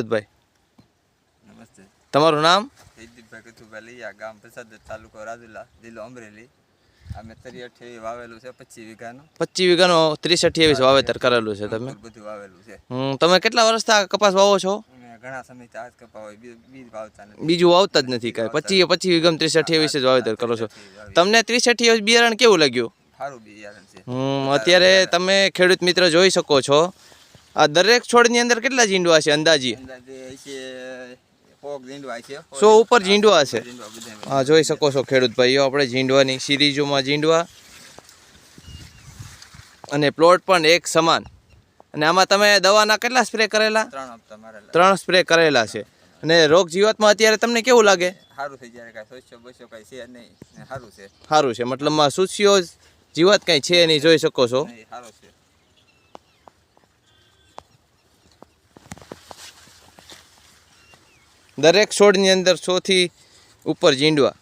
ભાઈ. નમસ્તે. તમારું નામ? જયદીપભાઈ કથુભાઈ ગામ પ્રસાદ તાલુકો રાજુલા જિલ્લો અમરેલી. અમે તરી અઠ્યાવીસ વાવેલું છે પચીસ વીઘાનું. પચીસ વીઘાનું ત્રીસ અઠ્યાવીસ વાવેતર કરેલું છે તમે? બધું વાવેલું છે. તમે કેટલા વર્ષથી કપાસ વાવો છો? ઘણા સમયથી આજ કપા હોય બીજ વાવતા નથી. બીજું વાવતા જ નથી કાંઈ. પચીસ પચીસ વીઘમ ત્રીસ અઠ્યાવીસ જ વાવેતર કરો છો. તમને ત્રીસ અઠ્યાવીસ બિયારણ કેવું લાગ્યું? સારું બિયારણ છે. અત્યારે તમે ખેડૂત મિત્ર જોઈ શકો છો. આ દરેક છોડની અંદર કેટલા ઝીંડવા છે અંદાજી? સો ઉપર ઝીંડવા છે? હા જોઈ શકો છો ખેડૂત ભાઈઓ આપણે ઝીંડવાની સિરીઝોમાં ઝીંડવા અને પ્લોટ પણ એક સમાન. અને આમાં તમે દવાના કેટલા સ્પ્રે કરેલા? ત્રણ સ્પ્રે કરેલા છે. અને રોગ જીવાતમાં અત્યારે તમને કેવું લાગે? સારું થઈ જાય બસો કાંઈ છે નહીં. સારું છે. સારું છે. મતલબમાં સુસ્યો જીવાત કંઈ છે નહીં જોઈ શકો છો. સારું છે. દરેક છોડની અંદર સોથી ઉપર ઝીંડવા.